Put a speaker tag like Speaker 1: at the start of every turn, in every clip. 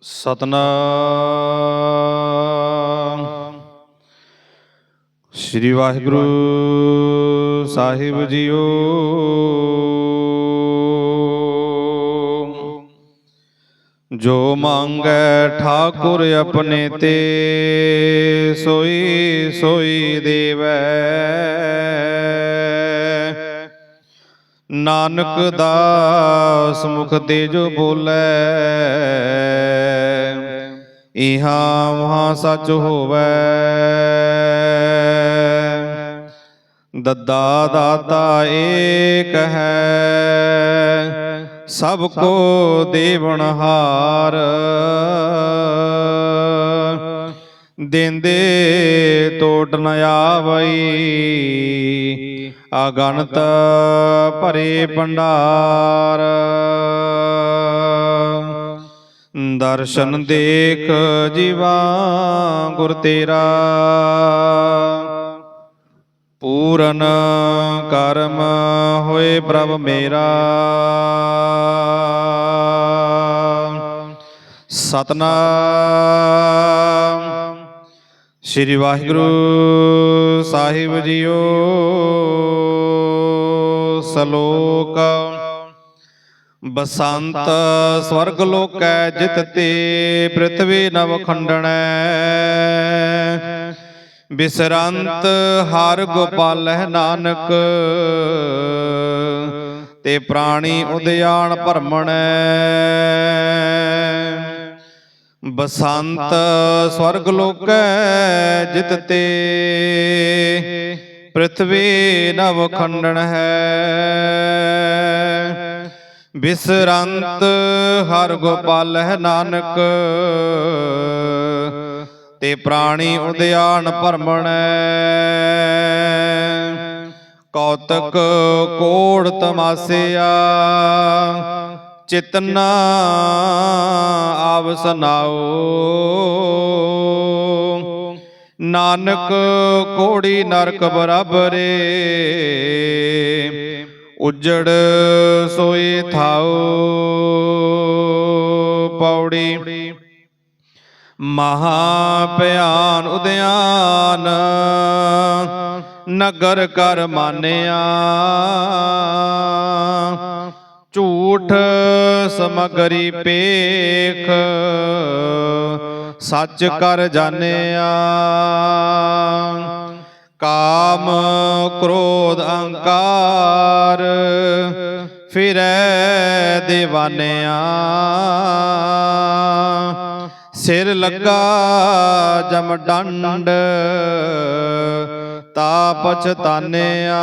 Speaker 1: ਸਤਨਾਮ। ਸ੍ਰੀ ਵਾਹਿਗੁਰੂ ਸਾਹਿਬ ਜੀਓ। ਜੋ ਮੰਗੈ ਠਾਕੁਰ ਆਪਣੇ ਤੇ ਸੋਈ ਸੋਈ ਦੇਵੈ। ਨਾਨਕ ਦਾਸ ਮੁਖ ਤੇ ਜੋ ਬੋਲੇ। ਇਹਾ ਵਹਾ ਸਚ ਹੋਵੇ। ਦੱਦਾ ਦਾਤਾ ਏਕ ਹੈ। ਸਭ ਕੋ ਦੇਵਨ ਹਾਰ। ਦਿੰਦੇ ਟੋਟ ਨ ਆਵਈ। ਅਗਣਤ ਭਰੇ ਭੰਡਾਰ। ਦਰਸ਼ਨ ਦੇਖ ਜੀਵਾ ਗੁਰ ਤੇਰਾ। ਪੂਰਨ ਕਰਮ ਹੋਏ ਪ੍ਰਭ ਮੇਰਾ। ਸਤਨਾਮ। ਸ੍ਰੀ ਵਾਹਿਗੁਰੂ। ਸਾਹਿਬ ਜੀਓ, ਸਲੋਕ। ਬਸੰਤ ਸਵਰਗ ਲੋਕੈ ਜਿਤ ਤੇ ਪ੍ਰਿਥਵੀ ਨਵ ਖੰਡਣੈ। ਬਿਸਰੰਤ ਹਰ ਗੋਪਾਲਹਿ ਨਾਨਕ, ਤੇ ਪ੍ਰਾਣੀ ਉਦਿਆਣ ਭਰਮਣੈ। ਬਸੰਤ ਸਵਰਗ ਲੋਕੈ ਜਿਤ ਤੇ। ਪ੍ਰਿਥਵੀ ਨਵ ਖੰਡਣ ਹੈ। ਬਿਸਰੰਤ ਹਰ ਗੋਪਾਲ ਹੈ ਨਾਨਕ। ਤੇ ਪ੍ਰਾਣੀ ਉਦਿਆਨ ਭਰਮਣੈ ਕੌਤਕ ਕੋੜ ਤਮਾਸਿਆ। ਚਿਤਨਾ ਆਵ ਸੁਨਾਓ। ਨਾਨਕ ਕੋੜੀ ਨਰਕ ਬਰਾਬਰੇ, ਉਜੜ ਸੋਏ ਥਾਓ। ਪੌੜੀ ਮਹਾ ਭਿਆਨ ਉਦਿਆਨ, ਨਗਰ ਕਰ ਮਾਨਿਆ। ਝੂਠ ਸਮਗਰੀ ਪੇਖ। ਸੱਚ ਕਰ ਜਾਣਿਆ। ਕਾਮ ਕ੍ਰੋਧ ਅਹੰਕਾਰ ਫਿਰੈ دیਵਾਨਿਆ ਸਿਰ ਲੱਗਾ ਜਮ ਡੰਡ ਤਾ ਪਛਤਾਨਿਆ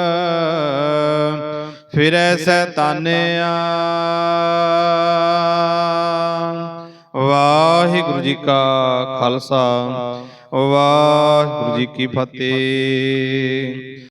Speaker 1: ਫਿਰੈ ਸੈਤਾਨਿਆ ਵਾਹਿਗੁਰੂ ਜੀ ਕਾ ਖਾਲਸਾ। ਵਾਹਿਗੁਰੂ ਜੀ ਕੀ ਫਤਿਹ।